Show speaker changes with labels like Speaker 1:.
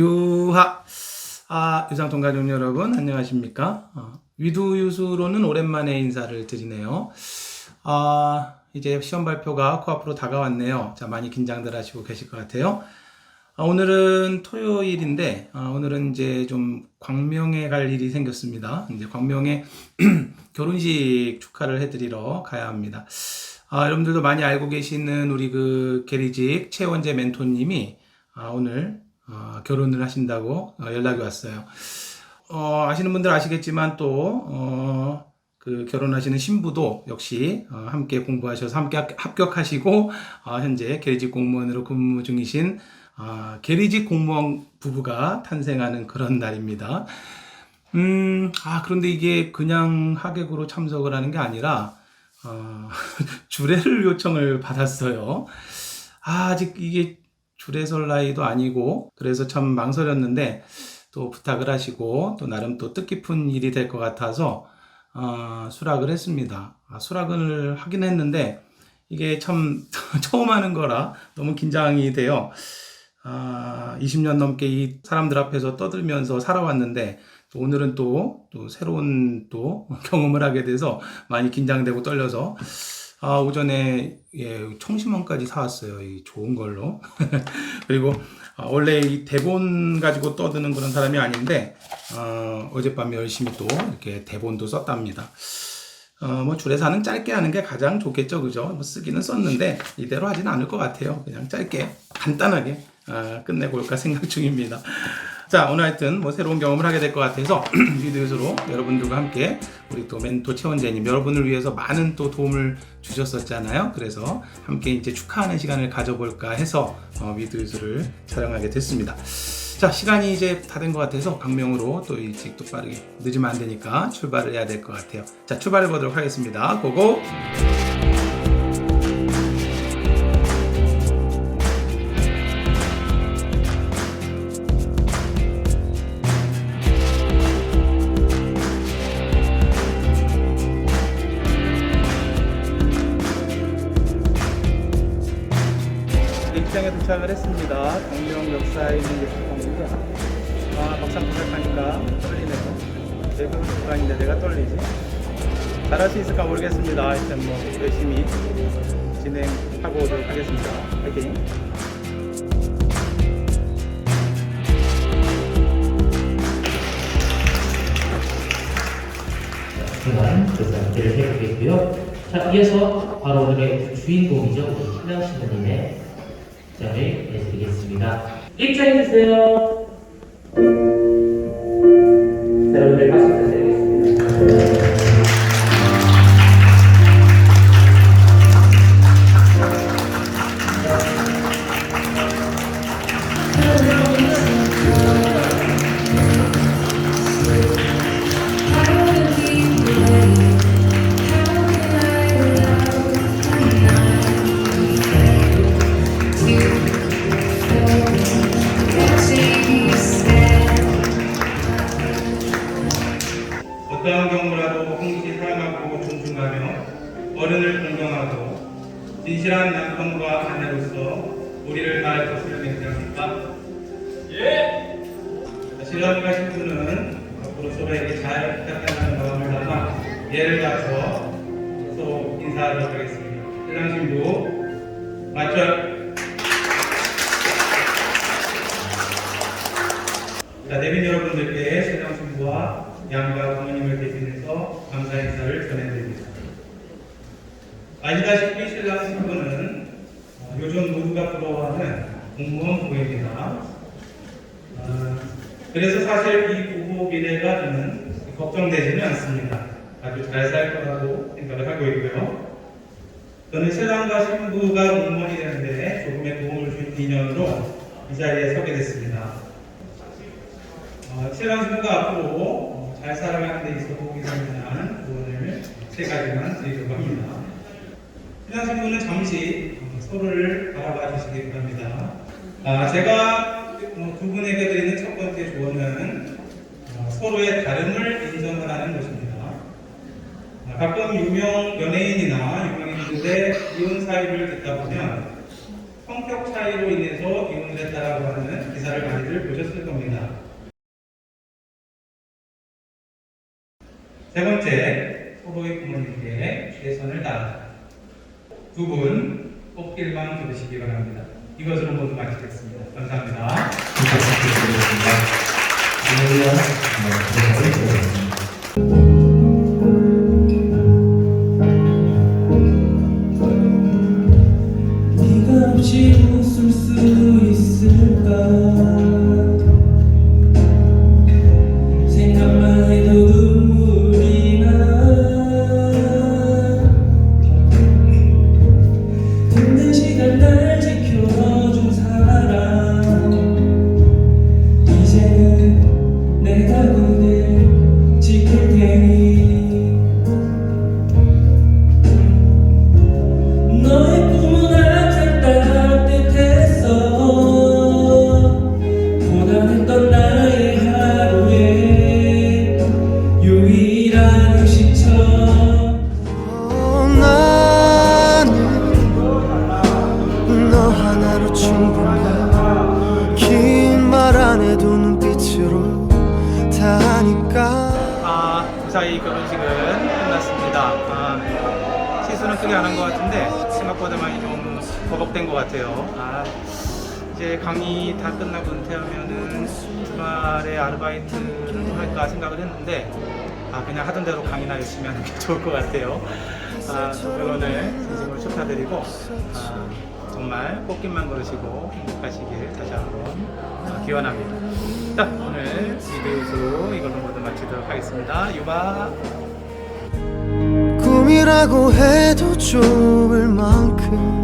Speaker 1: 유하 아 유상통 가족 여러분 안녕하십니까? 어, 위두유수로는 오랜만에 인사를 드리네요. 아 이제 시험 발표가 코앞으로 다가왔네요. 자 많이 긴장들 하시고 계실 것 같아요. 아, 오늘은 토요일인데 아, 오늘은 이제 좀 광명에 갈 일이 생겼습니다. 이제 광명에 결혼식 축하를 해드리러 가야 합니다. 아, 여러분들도 많이 알고 계시는 우리 그 계리직 최원재 멘토님이 아, 오늘 어, 결혼을 하신다고 어, 연락이 왔어요. 어, 아시는 분들 아시겠지만 또, 어, 그 결혼하시는 신부도 역시 어, 함께 공부하셔서 함께 합- 합격하시고 어, 현재 계리직 공무원으로 근무 중이신 어, 계리직 공무원 부부가 탄생하는 그런 날입니다. 음, 아, 그런데 이게 그냥 하객으로 참석을 하는 게 아니라, 어, 주례를 요청을 받았어요. 아, 아직 이게 주례설 나이도 아니고, 그래서 참 망설였는데, 또 부탁을 하시고, 또 나름 또 뜻깊은 일이 될 것 같아서, 어, 수락을 했습니다. 아, 수락을 하긴 했는데, 이게 참 처음 하는 거라 너무 긴장이 돼요. 아, 20년 넘게 이 사람들 앞에서 떠들면서 살아왔는데, 또 오늘은 또, 또 새로운 또 경험을 하게 돼서 많이 긴장되고 떨려서, 아, 오전에, 예, 청심원까지 사왔어요. 이 좋은 걸로. 그리고, 아, 원래 이 대본 가지고 떠드는 그런 사람이 아닌데, 어, 어젯밤에 열심히 또 이렇게 대본도 썼답니다. 어, 뭐 주례사는 짧게 하는 게 가장 좋겠죠, 그죠? 뭐 쓰기는 썼는데 이대로 하지는 않을 것 같아요. 그냥 짧게 간단하게 아, 끝내고 올까 생각 중입니다. 자, 오늘 하여튼 뭐 새로운 경험을 하게 될 것 같아서 비디오로 여러분들과 함께 우리 또 멘토 최원재님 여러분을 위해서 많은 또 도움을 주셨었잖아요. 그래서 함께 이제 축하하는 시간을 가져볼까 해서 어, 비디오를 촬영하게 됐습니다. 자, 시간이 이제 다 된 것 같아서 광명으로 또 일찍 또 빠르게 늦으면 안 되니까 출발을 해야 될 것 같아요. 자, 출발해 보도록 하겠습니다. 고고! 입장에 도착을 했습니다. 광명 역사에 있는 예술관인데 아 막상 도착하니까 떨리네요. 대부분 국가인데 내가 떨리지. 잘할 수 있을까 모르겠습니다. 하여튼 뭐 열심히 진행하고 오도록 하겠습니다. 파이팅!
Speaker 2: 그만 그 상태를 해보겠고요. 자, 이어서 바로 오늘의 주인공이죠. 우리 신랑 신부님의 입장을 해드리겠습니다. 입장해주세요.
Speaker 1: 것을 맹세합니까? 예! 신랑과 신부는 앞으로 서로에게 잘 부탁한다는 마음을 담아 예를 갖춰 서로 인사하도록 하겠습니다. 신랑 신부 맞춰 자, 내빈 여러분들께 신랑 신부와 양가 부모님을 대신해서 감사 인사를 전해드립니다. 아시다시피 신랑 신부는 어, 요즘 모두가 부러워하는 공무원 부부입니다. 어, 그래서 사실 이 부부 미래가 저는 걱정되지는 않습니다. 아주 잘 살 거라고 생각을 하고 있고요. 저는 신랑과 신부가 공무원이 되는데 조금의 도움을 준 인연으로 이 자리에 서게 됐습니다. 어, 신랑 신부가 앞으로 어, 잘 살아가는 데 있어 도움이 되는 조언을 세 가지만 드리려고 합니다. 신랑 신부는 잠시 어, 서로를 바라봐 주시기 바랍니다. 아, 제가 어, 두 분에게 드리는 첫 번째 조언은 어, 서로의 다름을 인정을 하는 것입니다. 아, 가끔 유명 연예인이나 유명인들의 이혼 사유를 듣다 보면 성격 차이로 인해서 이혼을 했다라고 하는 기사를 많이들 보셨을 겁니다. 세 번째, 후보의 부모님께 최선을 다하다. 두 분 꽃길만 걸으시기 바랍니다. 이것으로 모두 마치겠습니다. 감사합니다.
Speaker 2: 네, 대사를 드리겠습니다.
Speaker 3: 안 해도 눈빛으로 다 하니까
Speaker 1: 아, 무사히 결혼식은 끝났습니다. 아, 실수는 크게 안 한 것 같은데 생각보다 많이 좀 버벅된 것 같아요. 아, 이제 강의 다 끝나고 은퇴하면은 주말에 아르바이트를 좀 할까 생각을 했는데 아, 그냥 하던 대로 강의나 열심히 하는 게 좋을 것 같아요. 아, 두분 오늘 진심으로 축하드리고 아, 정말 꽃길만 걸으시고 행복하시길 다시 한번 아, 기원합니다. 자, 오늘 리뷰수 이걸로 모두 마치도록 하겠습니다. 유바.
Speaker 3: 꿈이라고 해도 좁을 만큼